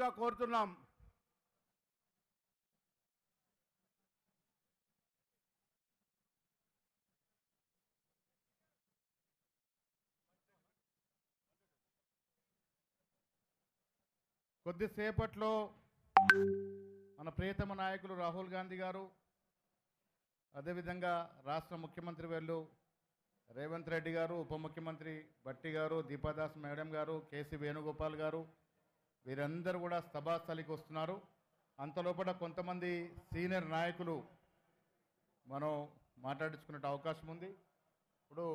రావాల్సిందిగా కోరుతున్నాం. కొద్దిసేపట్లో మన ప్రియతమ నాయకులు రాహుల్ గాంధీ గారు అదేవిధంగా రాష్ట్ర ముఖ్యమంత్రి వేళ్ళు రేవంత్ రెడ్డి గారు ఉప ముఖ్యమంత్రి భట్టి గారు దీపాదాస్ మేడం గారు కేసీ వేణుగోపాల్ గారు వీరందరూ కూడా సభాస్థలికి వస్తున్నారు. అంతలోపల కొంతమంది సీనియర్ నాయకులు మనం మాట్లాడించుకునే అవకాశం ఉంది. ఇప్పుడు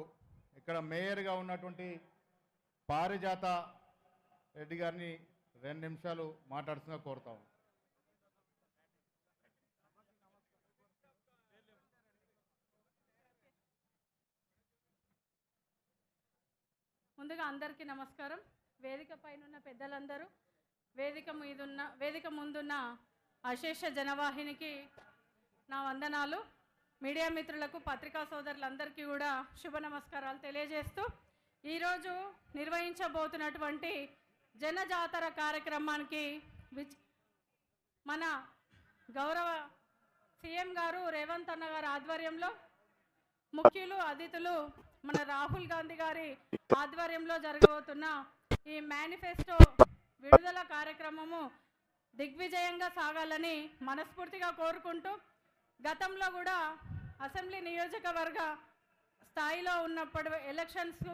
ఇక్కడ మేయర్గా ఉన్నటువంటి పారిజాత రెడ్డి గారిని రెండు నిమిషాలు మాట్లాడుతున్నా కోరుతాం ముందుగా అందరికీ నమస్కారం. వేదిక పైన ఉన్న పెద్దలందరూ వేదిక మీదున్న వేదిక ముందున్న అశేష జనవాహినికి నా వందనాలు. మీడియా మిత్రులకు పత్రికా సోదరులందరికీ కూడా శుభ నమస్కారాలు తెలియజేస్తూ ఈరోజు నిర్వహించబోతున్నటువంటి జనజాతర కార్యక్రమానికి మన గౌరవ సీఎం గారు రేవంత్ అన్న గారి ఆధ్వర్యంలో ముఖ్యులు అతిథులు మన రాహుల్ గాంధీ గారి ఆధ్వర్యంలో జరగబోతున్న ఈ మేనిఫెస్టో విడుదల కార్యక్రమము దిగ్విజయంగా సాగాలని మనస్ఫూర్తిగా కోరుకుంటూ గతంలో కూడా అసెంబ్లీ నియోజకవర్గ స్థాయిలో ఉన్నప్పుడు ఎలక్షన్స్